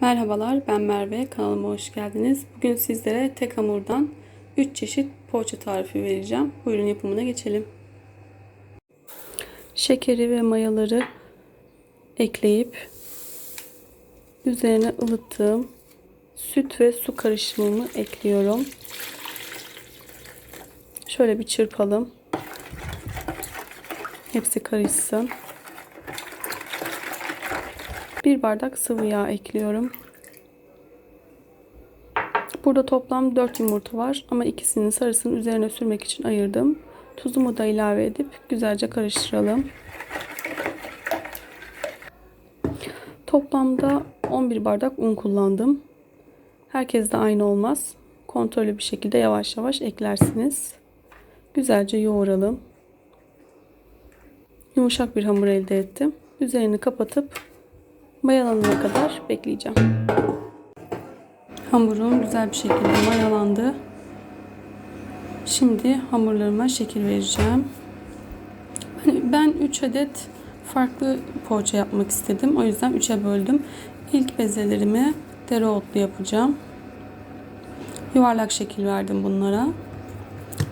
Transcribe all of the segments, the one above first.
Merhabalar ben Merve kanalıma hoş geldiniz. Bugün sizlere tek hamurdan 3 çeşit poğaça tarifi vereceğim. Buyurun yapımına geçelim. Şekeri ve mayaları ekleyip üzerine ılıttığım süt ve su karışımımı ekliyorum. Şöyle bir çırpalım. Hepsi karışsın. Bir bardak sıvı yağ ekliyorum. Burada toplam 4 yumurta var ama ikisinin sarısını üzerine sürmek için ayırdım. Tuzumu da ilave edip güzelce karıştıralım. Toplamda 11 bardak un kullandım. Herkes de aynı olmaz. Kontrollü bir şekilde yavaş yavaş eklersiniz. Güzelce yoğuralım. Yumuşak bir hamur elde ettim. Üzerini kapatıp mayalanana kadar bekleyeceğim. Hamurum güzel bir şekilde mayalandı. Şimdi hamurlarıma şekil vereceğim. Ben 3 adet farklı poğaça yapmak istedim. O yüzden 3'e böldüm. İlk bezelerimi dereotlu yapacağım. Yuvarlak şekil verdim bunlara.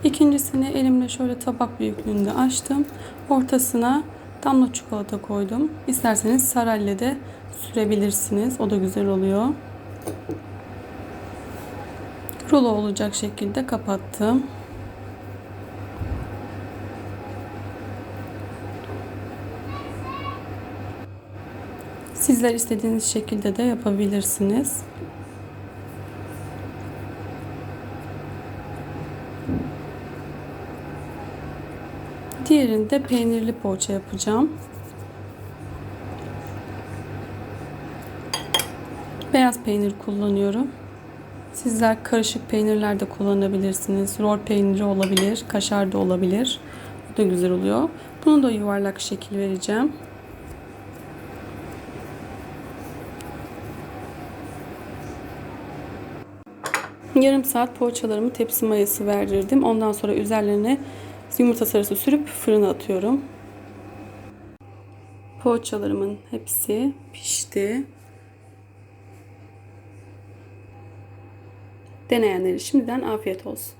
İkincisini elimle şöyle tabak büyüklüğünde açtım. Ortasına damla çikolata koydum. İsterseniz saralle de sürebilirsiniz. O da güzel oluyor. Rulo olacak şekilde kapattım. Sizler istediğiniz şekilde de yapabilirsiniz. Diğerinde peynirli poğaça yapacağım. Beyaz peynir kullanıyorum. Sizler karışık peynirler de kullanabilirsiniz. Rol peyniri olabilir, kaşar da olabilir. Bu da güzel oluyor. Bunu da yuvarlak şekil vereceğim. Yarım saat poğaçalarımı tepsi mayası verdirdim. Ondan sonra üzerlerine yumurta sarısı sürüp fırına atıyorum. Poğaçalarımın hepsi pişti. Deneyenlere şimdiden afiyet olsun.